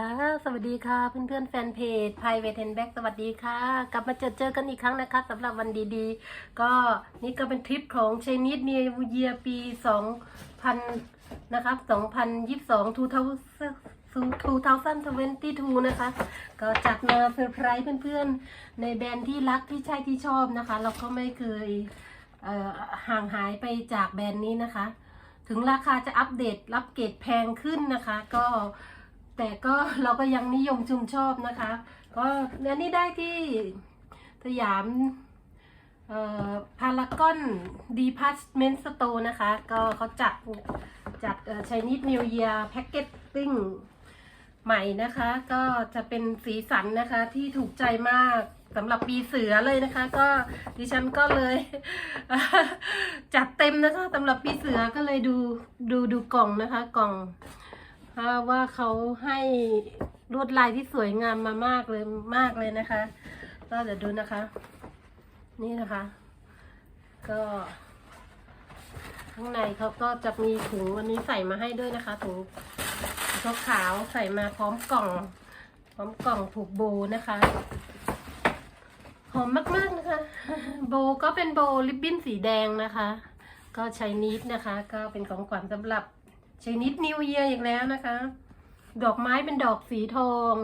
ค่ะ สวัสดีค่ะ เพื่อนๆแฟนเพจไพเวทเทนแบ็กสวัสดีค่ะ กลับมาเจอเจอกันอีกครั้งนะคะสำหรับวันดีๆ ก็นี่ก็เป็นทริปของเชนิดเนียเยียปี 2000 นะครับ2022 2022 นะคะ ก็จัดมาเซอร์ไพรส์เพื่อนๆ ในแบรนด์ที่รักที่ใช่ที่ชอบนะคะ เราก็ไม่เคยเห่างหายไปจากแบรนด์นี้นะคะ ถึงราคาจะอัปเดตรับเกรดแพงขึ้นนะคะ ก็ แต่ก็เราก็ยังนิยมชุมชอบนะคะ ก็เนื้อนี้ได้ที่สยามพารากอนดีพาร์ตเมนต์สโตร์นะคะ ก็เขาจัดจัดชนิดนิวเยียแพ็กเกจติ้งใหม่นะคะ ก็จะเป็นสีสันนะคะที่ถูกใจมากสำหรับปีเสือเลยนะคะ ก็ดิฉันก็เลย จัดเต็มนะคะสำหรับปีเสือก็เลยดูดูดูกล่องนะคะ กล่อง ว่าเขาให้ลวดลายที่สวยงามมามากเลยมากเลยนะคะก็เดี๋ยวดูนะคะ นี่นะคะ ก็ข้างในเขาก็จะมีถุงวันนี้ใส่มาให้ด้วยนะคะถุงถุงขาวใส่มาพร้อมกล่อง พร้อมกล่องผูกโบนะคะหอมมากๆนะคะ โบก็เป็นโบริบบิ้นสีแดงนะคะ ก็ใช้นิดนะคะ ก็เป็นของขวัญสำหรับ ชนิดนิวเยียอีกแล้วนะคะ ดอกไม้เป็นดอกสีทอง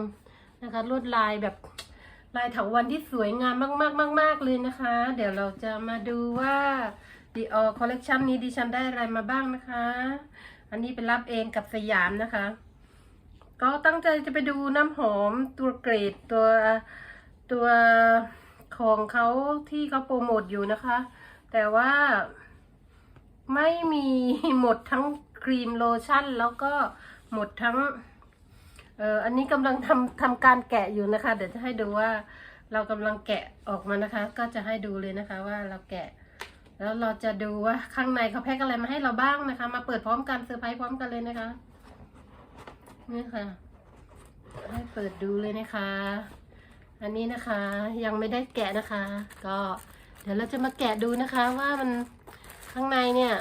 นะคะลวดลายแบบลายถาวันที่สวยงามมากๆมากๆเลยนะคะ เดี๋ยวเราจะมาดูว่าดีออคอลเลกชันนี้ดิฉันได้อะไรมาบ้างนะคะ อันนี้เป็นรับเองกับสยามนะคะ ก็ตั้งใจจะไปดูน้ำหอมตัวเกรดตัวตัวของเขาที่เขาโปรโมทอยู่นะคะ แต่ว่าไม่มีหมดทั้ง ครีมโลชั่น แล้วก็หมดทั้งเอออันนี้กำลังทำทำการแกะอยู่นะคะ เดี๋ยวจะให้ดูว่าเรากำลังแกะออกมานะคะ ก็จะให้ดูเลยนะคะว่าเราแกะ แล้วเราจะดูว่าข้างในเขาแพ็คอะไรมาให้เราบ้างนะคะ มาเปิดพร้อมกันเซอร์ไพรส์พร้อมกันเลยนะคะนี่ค่ะ ให้เปิดดูเลยนะคะ อันนี้นะคะยังไม่ได้แกะนะคะ ก็เดี๋ยวเราจะมาแกะดูนะคะว่ามันข้างในเนี่ย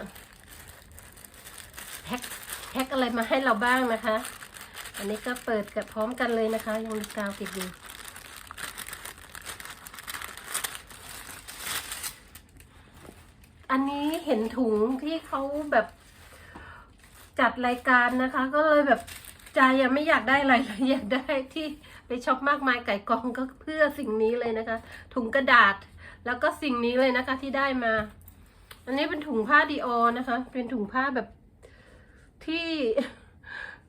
แพ็คแพ็คอะไรมาให้เราบ้างนะคะ อันนี้ก็เปิดกับพร้อมกันเลยนะคะ ยังมีกาวติดอยู่อันนี้เห็นถุงที่เขาแบบจัดรายการนะคะ ก็เลยแบบใจยังไม่อยากได้อะไรเลยอยากได้ที่ไปช็อปมากมายไก่กองก็เพื่อสิ่งนี้เลยนะคะ ถุงกระดาษแล้วก็สิ่งนี้เลยนะคะที่ได้มา อันนี้เป็นถุงผ้าดีออนะคะ เป็นถุงผ้าแบบ ที่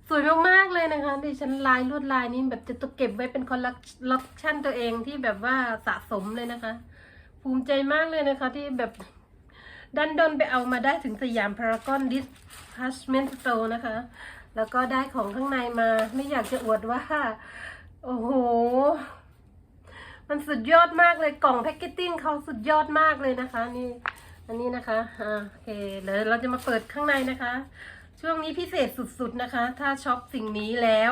สวยมากๆเลยนะคะดิฉันลายลวดลายนี้แบบจะตกเก็บไว้เป็นคอลเลกชันตัวเองที่แบบว่าสะสมเลยนะคะ ภูมิใจมากเลยนะคะที่แบบดันดนไปเอามาได้ถึงสยามพารากอนดิสพัชเมนต์สโตร์นะคะ แล้วก็ได้ของข้างในมาไม่อยากจะอวดว่า โอ้โห มันสุดยอดมากเลยกล่องแพ็กเกจติ้งเขาสุดยอดมากเลยนะคะ นี่ อันนี้นะคะอ่าโอเคเดี๋ยวเราจะมาเปิดข้างในนะคะ ช่วงนี้พิเศษสุดๆนะคะ ถ้าช็อปสิ่งนี้แล้ว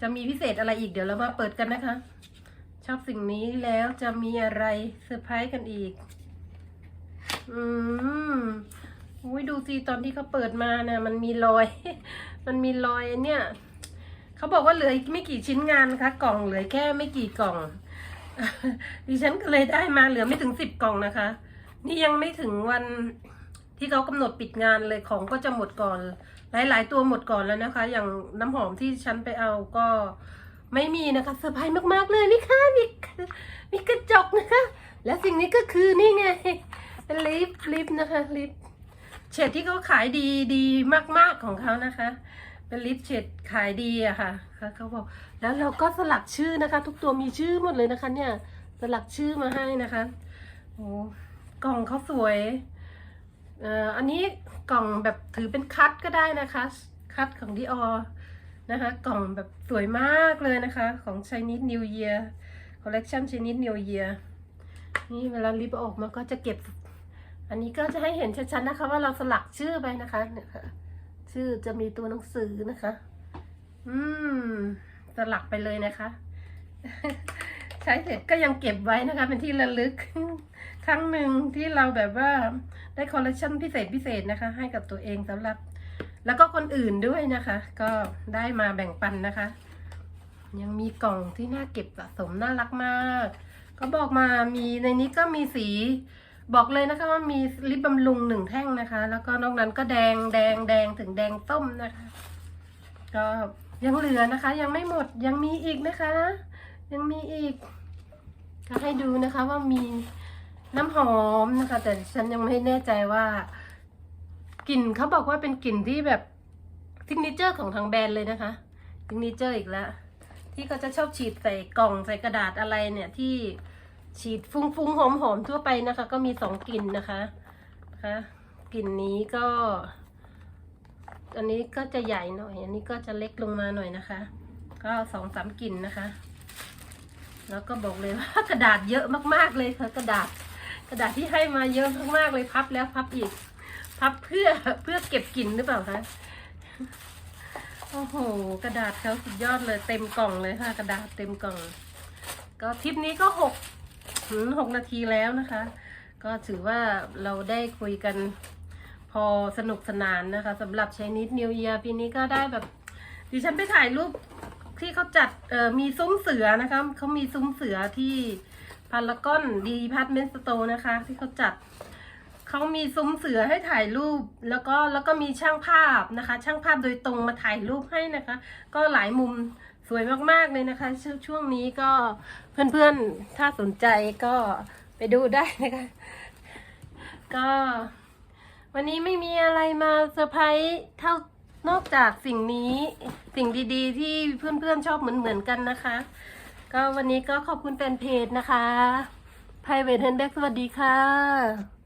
จะมีพิเศษอะไรอีกเดี๋ยวเรามาเปิดกันนะคะชอบสิ่งนี้แล้วจะมีอะไรเซอร์ไพรส์กันอีก อืมอุ้ยดูสิตอนที่เขาเปิดมานี่ยมันมีรอย มันมีรอยเนี่ยเขาบอกว่าเหลืออีกไม่กี่ชิ้นงานนะคะ กล่องเหลือแค่ไม่กี่กล่อง ดิฉันก็เลยได้มาเหลือไม่ถึงสิบกล่องนะคะ นี่ยังไม่ถึงวัน ที่เขากำหนดปิดงานเลยของก็จะหมดก่อน หลาย ๆ ตัวหมดก่อนแล้วนะคะ อย่างน้ำหอมที่ฉันไปเอาก็ไม่มีนะคะเซอร์ไพรส์มาก ๆ เลยนี่ค่ะมีมีกระจกนะคะ และสิ่งนี้ก็คือนี่ไงเป็นลิปลิปนะคะลิปเฉดที่เขาขายดีดีมาก ๆ ของเขานะคะ เป็นลิปเฉดขายดีอะค่ะค่ะเขาบอกแล้วเราก็สลักชื่อนะคะ ทุกตัวมีชื่อหมดเลยนะคะ เนี่ยสลักชื่อมาให้นะคะโอ้กล่องเขาสวย อันนี้กล่องแบบถือเป็นคัดก็ได้นะคะ คัดของดิออนะคะ กล่องแบบสวยมากเลยนะคะ ของ Chinese New Year Collection Chinese New Year นี่เวลาลิปออกมาก็จะเก็บ อันนี้ก็จะให้เห็นชัดๆนะคะ ว่าเราสลักชื่อไปนะคะเนี่ยค่ะชื่อจะมีตัวหนังสือนะคะ อืม สลักไปเลยนะคะ ใช้เสร็จก็ยังเก็บไว้นะคะ เป็นที่ระลึก ครั้งหนึ่งที่เราแบบว่าได้คอลเลคชันพิเศษพิเศษนะคะ ให้กับตัวเองสำหรับ แล้วก็คนอื่นด้วยนะคะ ก็ได้มาแบ่งปันนะคะ ยังมีกล่องที่น่าเก็บสะสมน่ารักมากก็บอกมามีในนี้ก็มีสีบอกเลยนะคะว่ามีลิปบำรุงหนึ่งแท่งนะคะ แล้วก็นอกนั้นก็แดงแดงแดงถึงแดงส้มนะคะ ก็ยังเหลือนะคะ ยังไม่หมดยังมีอีกนะคะ ยังมีอีกก็ให้ดูนะคะว่ามีน้ำหอมนะคะ แต่ฉันยังไม่แน่ใจว่ากลิ่นเขาบอกว่าเป็นกลิ่นที่แบบซิกเนเจอร์ของทางแบรนด์เลยนะคะซิกเนเจอร์อีกแล้ว ที่เขาจะชอบฉีดใส่กล่องใส่กระดาษอะไรเนี่ยที่ฉีดฟุ้งๆหอมๆทั่วไปนะคะ ก็มีสองกลิ่นนะคะนะคะกลิ่นนี้ก็อันนี้ก็จะใหญ่หน่อย อันนี้ก็จะเล็กลงมาหน่อยนะคะ ก็สองสามกลิ่นนะคะ แล้วก็บอกเลยว่ากระดาษเยอะมากๆเลยค่ะกระดาษ กระดาษที่ให้มาเยอะมากๆเลยพับแล้วพับอีก พับเพื่อเพื่อเก็บกลิ่นหรือเปล่าคะโอ้โห กระดาษเขาสุดยอดเลยเต็มกล่องเลยค่ะ กระดาษเต็มกล่อง ก็ทริปนี้ก็หกถึงหกนาทีแล้วนะคะ ก็ถือว่าเราได้คุยกันพอสนุกสนานนะคะสำหรับ Chinese New Year ปีนี้ก็ได้แบบดิฉันไปถ่ายรูป ที่เขาจัดมีซุ้มเสือนะคะเขามีซุ้มเสือที่พารากอนดีพาร์ตเมนต์สโตร์นะคะ ที่เขาจัดเขามีซุ้มเสือให้ถ่ายรูป แล้วก็แล้วก็มีช่างภาพนะคะ ช่างภาพโดยตรงมาถ่ายรูปให้นะคะ ก็หลายมุมสวยมากๆเลยนะคะชช่วงนี้ก็เพื่อนๆถ้าสนใจก็ไปดูได้นะคะ ก็ วันนี้ไม่มีอะไรมาเซอร์ไพรส์เท่า นอกจากสิ่งนี้สิ่งดีๆ ที่เพื่อนๆชอบเหมือนๆกันนะคะ ก็วันนี้ก็ขอบคุณแฟนเพจนะคะ Private Handbag สวัสดีค่ะ